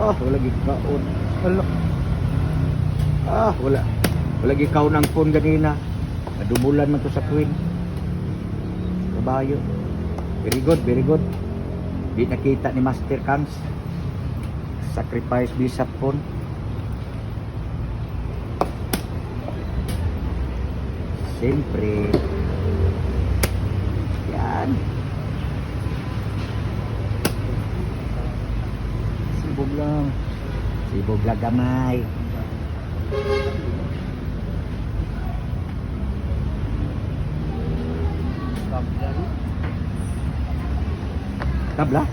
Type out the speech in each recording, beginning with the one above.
Ah, wala gikaon. Hala. Ah, wala. Wala gikaon ang phone ganina. Nadumulan man to sa queen. Kabayo. Very good, very good. Di nakita ni Master Kans. Sacrifice bisap phone. Siyempre. Yan. Sibog lang. Sibog lang gamay. Tabla?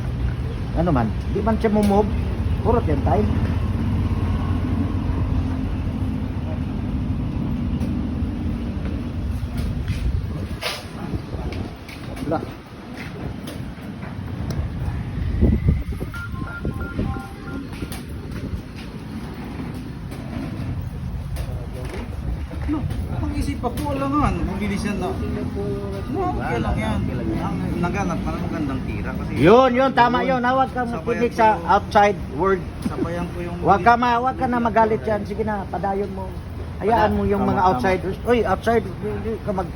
Ano man? Di man siya mumove. Kurot yan tayo. Tabla. No, pag-isip pa po lang nga, mabilis yan na. No, okay lang yan. Ang naganap pa na magandang tira kasi Yun, yun, tama yun. Huwag ka makinig sa outside word. sabayan ko yung Huwag ka, ma, huwag ka na magalit yan. Sige na, padayon mo. Hayaan mo yung mga outsiders. Uy, outside, hindi ka mag...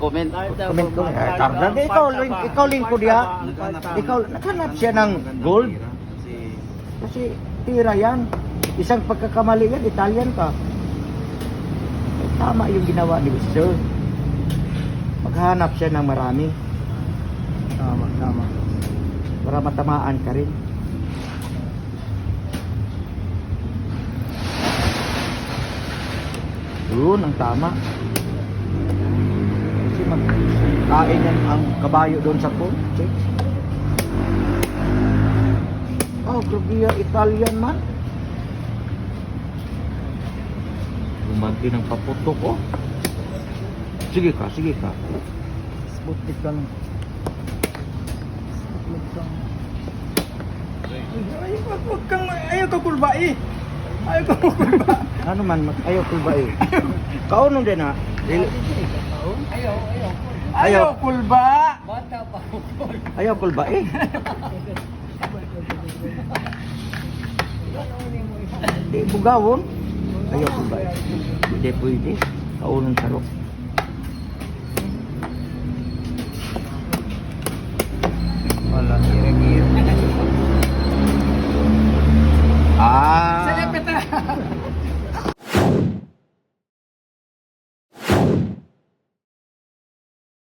comment. Comment ko. Eh, Tarzan, ikaw, ling- ikaw lingkod diha. Ikaw, naghanap siya ng gold. Kasi Kasi tira yan. Isang pagkakamali yan, Italian ka. Tama yung ginawa ni Sir. Maghanap siya ng marami tama, tama. para matamaan ka rin. Yun ang tama. Kasi magkain yan ang kabayo doon sa pool. Check. Oh, grabe Italian man. Lumanti ng paputok oh. Sige ka, sige ka. Sputnik ka lang. Sputnik ka. Ay, wag wag kang ayaw ka kulbai. Ayaw ka kulba. Ano man, mag- ayaw ko ba eh. Kaunon din ha. Ayaw, ayaw. Ayaw. Ayaw kulba. Ayaw ko ba eh. Di bugawon. Ayaw ko ba. Hindi pwede. Kaunon sarok.